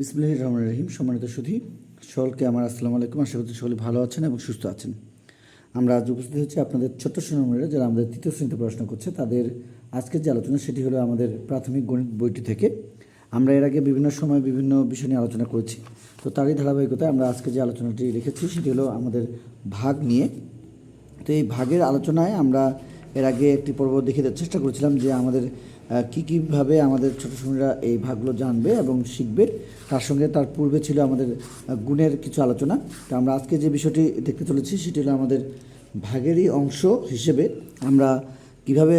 বিসমিল্লাহ রহমান রহিম। সম্মানিত সুধি, সকলকে আমার আসসালামু আলাইকুম। আশা করছি সকলে ভালো আছেন এবং সুস্থ আছেন। আমরা আজ উপস্থিত হচ্ছি আপনাদের ছোট্ট সুনামীরা যারা আমাদের তৃতীয় শ্রেণীতে পড়াশোনা করছে, তাদের আজকের যে আলোচনা সেটি হলো আমাদের প্রাথমিক গণিত বইটি থেকে। আমরা এর আগে বিভিন্ন সময় বিভিন্ন বিষয় নিয়ে আলোচনা করেছি। তো তারই ধারাবাহিকতায় আমরা আজকে যে আলোচনাটি রেখেছি, সেটি হলো আমাদের ভাগ নিয়ে। তো এই ভাগের আলোচনায় আমরা এর আগে একটি পর্ব দেখে দেওয়ার চেষ্টা করেছিলাম যে আমাদের কী কীভাবে আমাদের ছোটো সময়রা এই ভাগগুলো জানবে এবং শিখবে, তার সঙ্গে তার পূর্বে ছিল আমাদের গুণের কিছু আলোচনা। তো আমরা আজকে যে বিষয়টি দেখতে চলেছি, সেটি হলো আমাদের ভাগেরই অংশ হিসেবে আমরা কীভাবে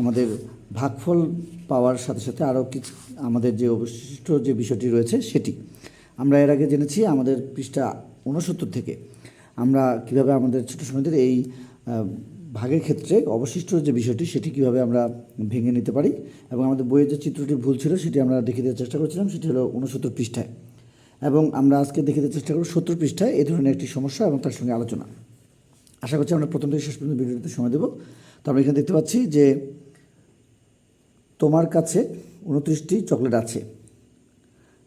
আমাদের ভাগফল পাওয়ার সাথে সাথে আরও কিছু আমাদের যে অবশিষ্ট যে বিষয়টি রয়েছে সেটি। আমরা এর আগে জেনেছি আমাদের পৃষ্ঠা উনসত্তর থেকে। আমরা কীভাবে আমাদের ছোটো সময়দের এই ভাগের ক্ষেত্রে অবশিষ্ট যে বিষয়টি, সেটি কীভাবে আমরা ভেঙে নিতে পারি এবং আমাদের বইয়ের যে চিত্রটি ভুল ছিল, সেটি আমরা দেখে দেওয়ার চেষ্টা করছিলাম, সেটি হলো উনসত্তর পৃষ্ঠায়। এবং আমরা আজকে দেখে দেওয়ার চেষ্টা করব সত্তর পৃষ্ঠায় এই ধরনের একটি সমস্যা এবং তার সঙ্গে আলোচনা। আশা করছি আমরা প্রথম থেকে শেষ পর্যন্ত ভিডিওতে সময় দেবো। তো আমরা এখানে দেখতে পাচ্ছি যে তোমার কাছে উনত্রিশটি চকলেট আছে।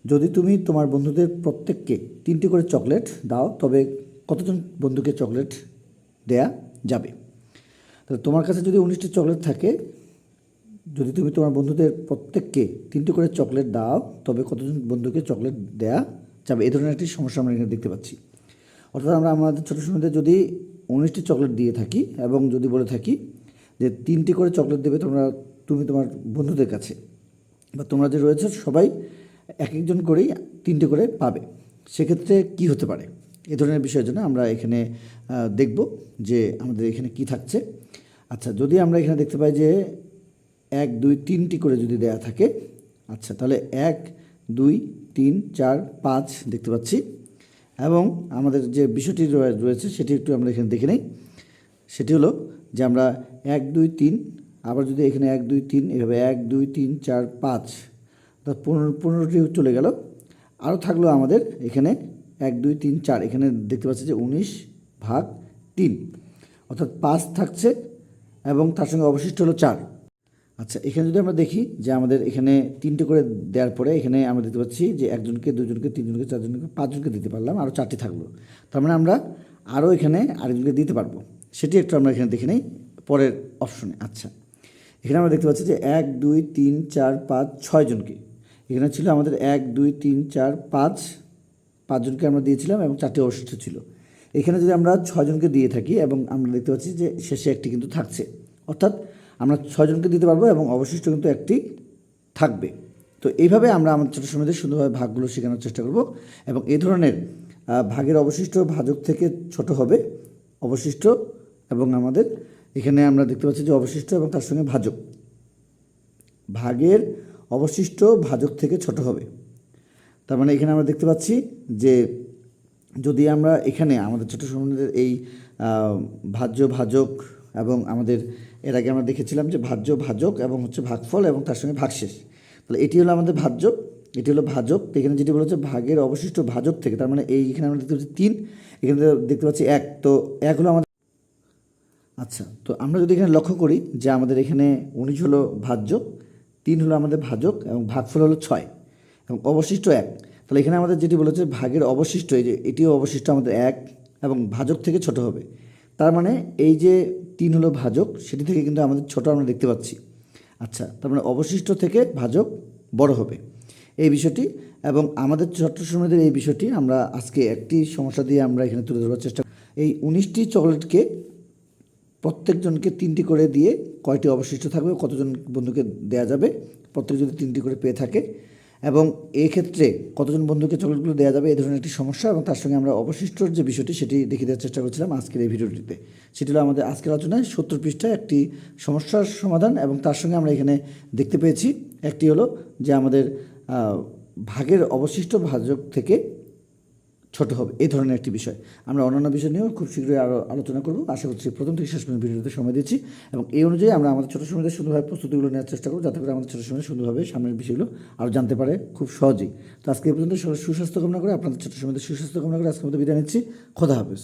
যদি তুমি তোমার বন্ধুদের প্রত্যেককে তিনটি করে চকলেট দাও, তবে কতজন বন্ধুকে চকলেট দেয়া যাবে? তাহলে তোমার কাছে যদি উনিশটি চকলেট থাকে, যদি তুমি তোমার বন্ধুদের প্রত্যেককে তিনটি করে চকলেট দাও, তবে কতজন বন্ধুকে চকলেট দেয়া যাবে? এই ধরনের একটি সমস্যা আমরা এখানে দেখতে পাচ্ছি। অর্থাৎ আমরা আমাদের ছোটো সময়তে যদি উনিশটি চকলেট দিয়ে থাকি এবং যদি বলে থাকি যে তিনটি করে চকলেট দেবে তোমরা, তুমি তোমার বন্ধুদের কাছে, বা তোমরা যে রয়েছে সবাই এক একজন করেই তিনটে করে পাবে। সেক্ষেত্রে কি হতে পারে? এ ধরনের বিষয়ের জন্য আমরা এখানে দেখব যে আমাদের এখানে কি থাকছে। আচ্ছা যদি আমরা এখানে দেখতে পাই যে এক, দুই, তিনটি করে যদি দেয়া থাকে আচ্ছা তাহলে এক, দুই, তিন, চার, পাঁচ দেখতে পাচ্ছি। এবং আমাদের যে বিষয়টি রয়েছে সেটি একটু আমরা এখানে দেখে নেই। সেটি হলো যে আমরা এক, দুই, তিন, আবার যদি এখানে এক, দুই, তিন, এভাবে এক, দুই, তিন, চার, পাঁচ, অর্থাৎ পনেরো পনেরোটি চলে গেল। আরও থাকল আমাদের এখানে এক, দুই, তিন, চার, এখানে দেখতে পাচ্ছি যে উনিশ ভাগ তিন, অর্থাৎ পাঁচ থাকছে এবং তার সঙ্গে অবশিষ্ট হলো চার। আচ্ছা এখানে যদি আমরা দেখি যে আমাদের এখানে তিনটে করে দেওয়ার পরে এখানে আমরা দেখতে পাচ্ছি যে একজনকে, দুজনকে, তিনজনকে, চারজনকে, পাঁচজনকে দিতে পারলাম, আরও চারটি থাকল। তার মানে আমরা আরও এখানে আরেকজনকে দিতে পারব। সেটি একটু আমরা এখানে দেখে নেই, পরের অপশনে। আচ্ছা এখানে আমরা দেখতে পাচ্ছি যে এক, দুই, তিন, চার, পাঁচ, ছয়জনকে। এখানে ছিল আমাদের এক, দুই, তিন, চার, পাঁচ পাঁচজনকে আমরা দিয়েছিলাম এবং চারটি অবশিষ্ট ছিল। এখানে যদি আমরা ছয়জনকে দিয়ে থাকি এবং আমরা দেখতে পাচ্ছি যে শেষে একটি কিন্তু থাকছে। অর্থাৎ আমরা ছয়জনকে দিতে পারব এবং অবশিষ্ট কিন্তু একটি থাকবে। তো এইভাবে আমরা আমাদের ছোটো সময়দের সুন্দরভাবে ভাগগুলো শেখানোর চেষ্টা করব এবং এই ধরনের ভাগের অবশিষ্ট ভাজক থেকে ছোট হবে অবশিষ্ট এবং আমাদের এখানে আমরা দেখতে পাচ্ছি যে অবশিষ্ট এবং তার সঙ্গে ভাজক। ভাগের অবশিষ্ট ভাজক থেকে ছোট হবে। তার মানে এখানে আমরা দেখতে পাচ্ছি যে যদি আমরা এখানে আমাদের ছোটো সম্বন্ধের এই ভাজ্য ভাজক এবং আমাদের, এর আগে আমরা দেখেছিলাম যে ভাজ্য ভাজক এবং হচ্ছে ভাগফল এবং তার সঙ্গে ভাগশেষ। তাহলে এটি হলো আমাদের ভাজ্য, এটি হলো ভাজক। এখানে যেটি বলেছে ভাগের অবশিষ্ট ভাজক থেকে, তার মানে এই এখানে আমরা দেখতে পাচ্ছি তিন, এখানে দেখতে পাচ্ছি এক। তো এক হলো আমাদের আচ্ছা তো আমরা যদি এখানে লক্ষ্য করি যে আমাদের এখানে উনিশ হলো ভাজ্য, তিন হলো আমাদের ভাজক এবং ভাগফল হলো ছয়। এবং অবশিষ্ট এক। তাহলে এখানে আমাদের যেটি বলেছে, ভাগের অবশিষ্ট, এই যে এটিও অবশিষ্ট আমাদের এক এবং ভাজক থেকে ছোট হবে। তার মানে এই যে তিন হলো ভাজক, সেটি থেকে কিন্তু আমাদের ছোট আমরা দেখতে পাচ্ছি। আচ্ছা তার মানে অবশিষ্ট থেকে ভাজক বড় হবে এই বিষয়টি এবং আমাদের ছোট্ট সময়দের এই বিষয়টি আমরা আজকে একটি সমস্যা দিয়ে আমরা এখানে তুলে ধরার চেষ্টা এই উনিশটি চকলেটকে প্রত্যেকজনকে তিনটি করে দিয়ে কয়টি অবশিষ্ট থাকবে, কতজন বন্ধুকে দেয়া যাবে, প্রত্যেক যদি তিনটি করে পেয়ে থাকে এবং এই ক্ষেত্রে কতজন বন্ধুকে চকলেটগুলো দেওয়া যাবে এই ধরনের একটি সমস্যা এবং তার সঙ্গে আমরা অবশিষ্ট যে বিষয়টি সেটি দেখে দেওয়ার চেষ্টা করছিলাম আজকের এই ভিডিওটিতে। সেটি হলো আমাদের আজকের আলোচনায় সত্তর পৃষ্ঠায় একটি সমস্যার সমাধান এবং তার সঙ্গে আমরা এখানে দেখতে পেয়েছি, একটি হলো যে আমাদের ভাগের অবশিষ্ট ভাজক থেকে ছোট হবে, এই ধরনের একটি বিষয়। আমরা অন্যান্য বিষয় নিয়েও খুব শীঘ্রই আরও আলোচনা করব। আশা করছি প্রথম থেকে শেষ পর্যন্ত ভিডিওতে সময় দিচ্ছি এবং এই অনুযায়ী আমরা আমাদের ছোটো সময়দের সুন্দরভাবে প্রস্তুতিগুলো নেওয়ার চেষ্টা করব, যাতে করে আমাদের ছোটো সময় সুন্দরভাবে সামনের বিষয়গুলো আরও জানতে পারে খুব সহজেই। তো আজকে এই পর্যন্ত সুস্বাস্থ্য কামনা করে, আপনাদের ছোটো সময়দের সুস্বাস্থ্য কামনা করে আজকের মধ্যে বিদায় নিচ্ছি। খোদা হাফেজ।